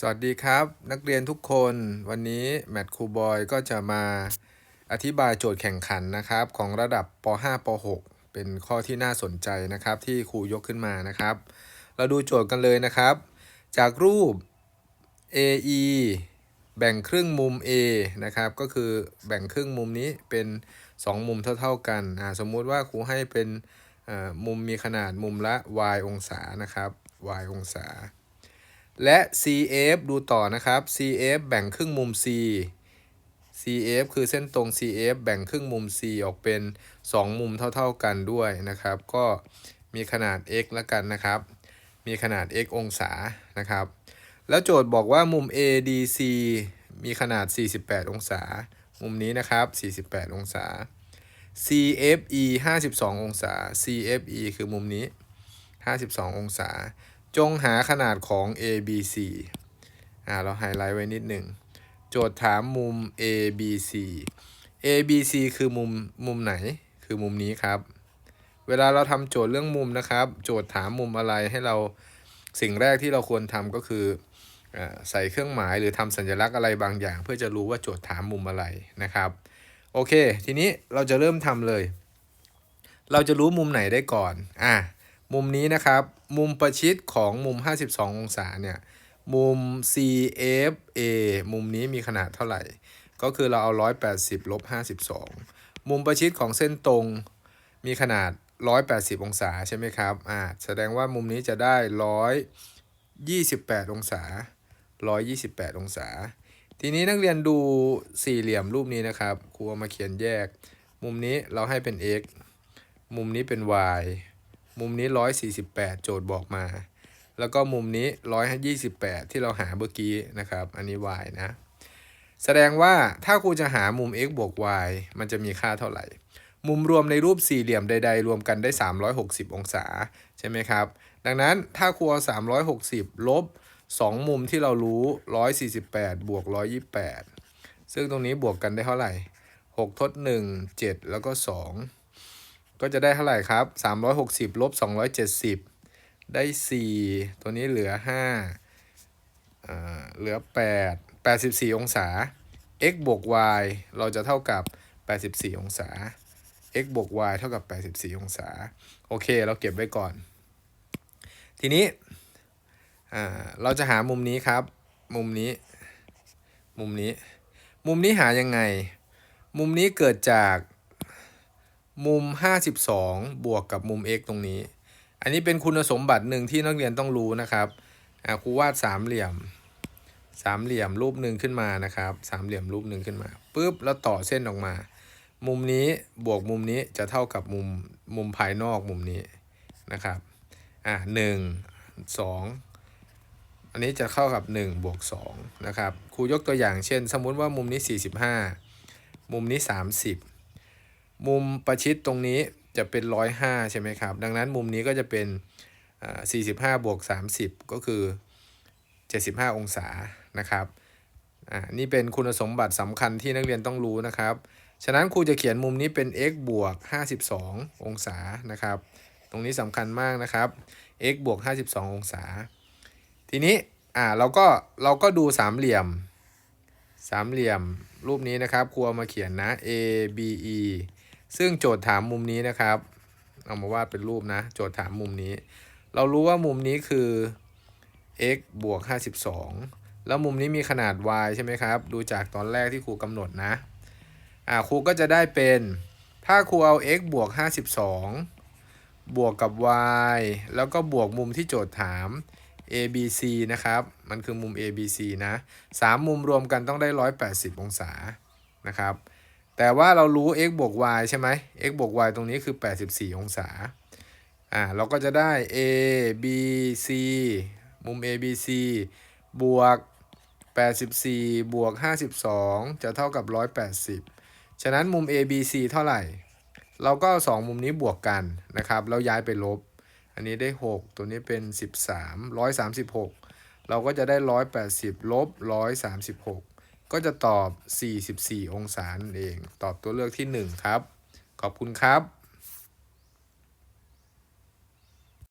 สวัสดีครับนักเรียนทุกคนวันนี้แมทครูบอยก็จะมาอธิบายโจทย์แข่งขันนะครับของระดับป .5 ป .6 เป็นข้อที่น่าสนใจนะครับที่ครูยกขึ้นมานะครับ เราดูโจทย์กันเลยนะครับ จากรูป AE แบ่งครึ่งมุม A นะครับก็คือแบ่งครึ่งมุมนี้เป็น 2 มุมเท่า ๆกันอ่าสมมุติว่าครูให้เป็นมุมมีขนาดมุมละ y องศานะครับ y องศา และ CF ดูต่อนะครับ CF แบ่งครึ่งมุม C CF คือเส้นตรง CF แบ่งครึ่งมุม C ออกเป็น 2 มุมเท่าๆกันด้วยนะครับ ก็มีขนาด x ล้วกันนะครับ มีขนาด x องศานะครับ แล้วโจทย์บอกว่ามุม ADC มีขนาด 48 องศา มุมนี้นะครับ 48 องศา CFE 52 องศา CFE คือมุมนี้ 52 องศา จงหาขนาดของ ABC อ่าเราไฮไลท์ไว้นิดหนึ่ง โจทย์ถามมุม ABC ABC คือมุมมุมไหน คือมุมนี้ครับ เวลาเราทำโจทย์เรื่องมุมนะครับ โจทย์ถามมุมอะไรให้เราสิ่งแรกที่เราควรทำก็คืออใส่เครื่องหมายหรือทำสัญลักษณ์อะไรบางอย่าง เพื่อจะรู้ว่าโจทย์ถามมุมอะไรนะครับ โอเค ทีนี้เราจะเริ่มทำเลย เราจะรู้มุมไหนได้ก่อน อะ มุมนี้นะครับ มุมประชิดของมุม 52 องศาเนี่ย มุม CFA มุมนี้มีขนาดเท่าไหร่ ก็คือเราเอา 180ลบ52 มุมประชิดของเส้นตรงมีขนาด 180 องศาใช่ไหมครับ อ่า แสดงว่ามุมนี้จะได้ 128 องศา 128 องศา ทีนี้นักเรียนดูสี่เหลี่ยมรูปนี้นะครับ ครูเอามาเขียนแยก มุมนี้เราให้เป็น x มุมนี้เป็น y มุมนี้ 148 โจทย์บอกมา แล้วก็มุมนี้ 128 ที่เราหาเมื่อกี้นะครับ อันนี้ y นะ แสดงว่าถ้าครูจะหามุม x บวก y มันจะมีค่าเท่าไหร่ มุมรวมในรูปสี่เหลี่ยมใด ๆ รวมกันได้ 360 องศา ใช่ไหมครับ ดังนั้นถ้าครูเอา360 ลบ 2 มุมที่เรารู้ 148 บวก 128 ซึ่งตรงนี้บวกกันได้เท่าไหร่ 6 ทด 1 7 แล้วก็ 2 ก็จะได้เท่าไหร่ครับ 360ลบ270 ได้ 4 ตัวนี้เหลือ5อ่าเหลือ 8 84 องศา x บวก y เราจะเท่ากับ 84 องศา x บวก y เท่ากับ 84 องศา โอเค เราเก็บไว้ก่อน ทีนี้เราจะหามุมนี้ครับ มุมนี้ มุมนี้ มุมนี้หายังไง มุมนี้เกิดจาก มุม 52 บวกกับมุม x ตรงนี้ อันนี้เป็นคุณสมบัติหนึ่งที่นักเรียนต้องรู้นะครับครูวาดสามเหลี่ยม สามเหลี่ยมรูปหนึ่งขึ้นมานะครับ สามเหลี่ยมรูปหนึ่งขึ้นมาปุ๊บแล้วต่อเส้นออกมา มุมนี้บวกมุมนี้จะเท่ากับมุมมุมภายนอกมุมนี้นะครับ อ่าหนึ่งสองอันนี้จะเข้ากับ1บวก2นะครับ ครูยกตัวอย่างเช่น สมมุติว่ามุมนี้ 45 มุมนี้ 30 มุมประชิดตรงนี้จะเป็น 105 ใช่ไหมครับ ดังนั้นมุมนี้ก็จะเป็นอ่า45 บวก 30 ก็คือ 75 องศานะครับอ่านี่เป็นคุณสมบัติสำคัญที่นักเรียนต้องรู้นะครับ ฉะนั้นครูจะเขียนมุมนี้เป็น x บวก 52 องศานะครับ ตรงนี้สำคัญมากนะครับ x บวก 52 องศา ทีนี้อ่าเราก็เราก็ดูสามเหลี่ยม สามเหลี่ยมรูปนี้นะครับครูเอามาเขียนนะ a b e ซึ่งโจทย์ถามมุมนี้นะครับ เอามาวาดเป็นรูปนะ โจทย์ถามมุมนี้ เรารู้ว่ามุมนี้คือ x บวก 52 แล้วมุมนี้มีขนาด y ใช่ไหมครับ ดูจากตอนแรกที่ครูกำหนดนะ อ่าครูก็จะได้เป็น ถ้าครูเอา x บวก 52 บวกกับ y แล้วก็บวกมุมที่โจทย์ถาม ABC นะครับ มันคือมุม ABC นะสามมุมรวมกันต้องได้ 180 องศา นะครับ แต่ว่าเรารู้ x บวก y ใช่ไหม x บวก y ตรงนี้คือ 84 องศา อ่า เราก็จะได้ ABC มุม ABC บวก 84 บวก 52 จะเท่ากับ 180 ฉะนั้นมุม ABC เท่าไหร่ เราก็สองมุมนี้บวกกันนะครับ แล้วย้ายไปลบ อันนี้ได้ 6 ตัวนี้เป็น 13 136 เราก็จะได้ 180 ลบ 136 ก็จะตอบ 44 องศานั่นเอง ตอบตัวเลือกที่ 1 ครับ ขอบคุณครับ